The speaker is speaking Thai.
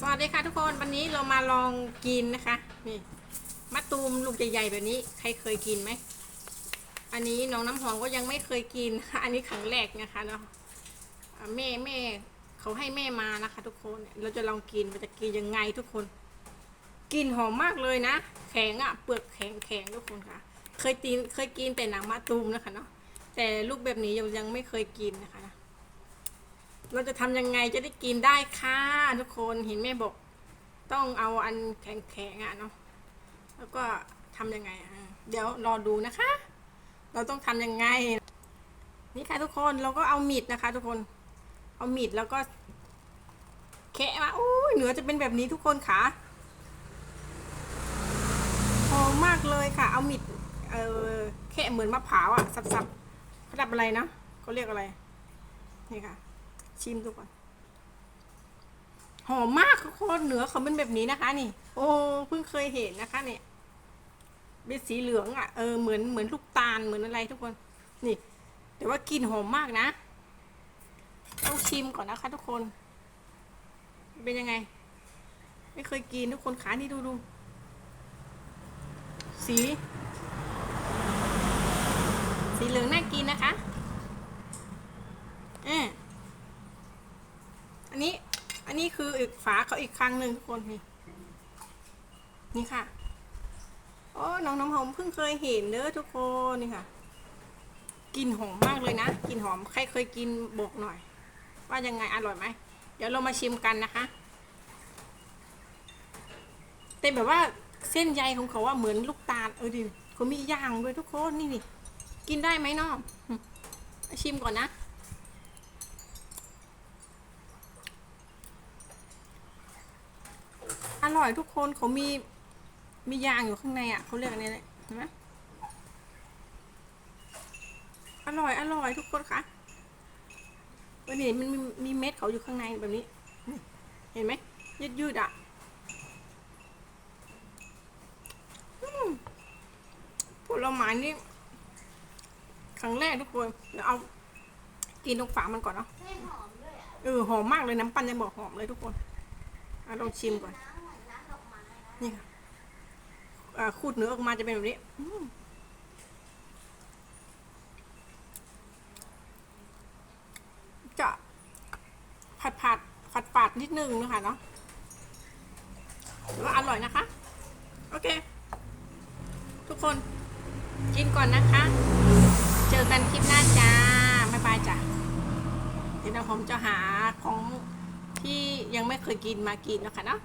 สวัสดีค่ะทุกคนวันนี้เรามาลองกินนะคะ นี่มะตูมลูกใหญ่ๆแบบนี้ ใครเคยกินไหม อันนี้น้องน้ำหอมก็ยังไม่เคยกินค่ะอันนี้ครั้งแรกนะคะเนาะแม่แม่เขาให้แม่มานะคะ ทุกคนเราจะลองกินมันจะกินยังไงทุกคนกลินหอมมากเลยนะ แข็งอะเปลือกแข็งแข็งทุกคนค่ะ เคยกินเคยกินแต่หนังมะตูมนะคะเนาะแต่ลูกแบบนี้ยังยังไม่เคยกินนะคะ เราจะทำยังไงจะได้กินได้ค่ะทุกคนเห็นแม่บอก ต้องเอาอันแข็งๆอะเนาะแล้วก็ทำยังไงอะเดี๋ยวรอดูนะคะ เราต้องทำยังไง นี่ค่ะทุกคนเราก็เอามีดนะคะ ทุกคน เอามีดแล้วก็แคะมาโอ้ยเนื้อจะเป็นแบบนี้ทุกคนค่ะหอมมากเลยค่ะ เอามีดเออแคะเหมือนมะพร้าวอะสับๆเขาดับอะไรนะเขาเรียกอะไร นี่ค่ะ ชิมดูก่อน หอมมากทุกคนเนื้อเขาเป็นแบบนี้นะคะ นี่ โอ้เพิ่งเคยเห็นนะคะ เนี่ยเป็นสีเหลืองอะ่ะเออเหมือนเหมือนลูกตาลเหมือนอะไรทุกคน นี่ แต่ว่ากลิ่นหอมมากนะต้องชิมก่อนนะคะทุกคน เป็นยังไง ไม่เคยกินทุกคนขานี่ดูดูสี สีเหลืองน่ากินนะคะอ่า อันนี้ อันนี้ คืออีกฝาเขาอีกครั้งหนึ่งทุกคนนี่นี่ค่ะโอ้น้องน้ำหอมเพิ่งเคยเห็นเด้อทุกคนนี่ค่ะกลิ่นหอมมากเลยนะกลิ่นหอมใครเคยกินบอกหน่อย ว่ายังไงอร่อยไหมเดี๋ยวเรามาชิมกันนะคะแต่แบบว่าเส้นใยของเขาว่าเหมือนลูกตาลเออดิเขามีย่างด้วยทุกคนนี่นี่กินได้ไหมน้องชิมก่อนนะ ร่อยทุกคนเขามีมียางอยู่ข้างในอะเขาเรียกอันนี้เลยเห็นไหมอร่อยอร่อยทุกคนค่ะวันนี้มันมีมีเม็ดเขาอยู่ข้างในแบบนี้ เห็นไหมยืดยืดอะผลไม้นี่ครั้งแรกทุกคนเดี๋ยวเอากินตรงฝามันก่อนเนาะเออหอมมากเลยน้ำปั้นยังบอกหอมเลยทุกคนเอะลองชิมก่อน นี่ค่ะขูดเนื้อออกมาจะเป็นแบบนี้จะผัดผัดผัดปาดนิดนึงนะคะเนาะแล้วาอร่อยนะคะ โอเค ทุกคนกินก่อนนะคะ เจอกันคลิปหน้าจ้าบ๊ายบายจ้ะเดี๋ยวผมจะหาของที่ยังไม่เคยกินมากินนะคะเนาะ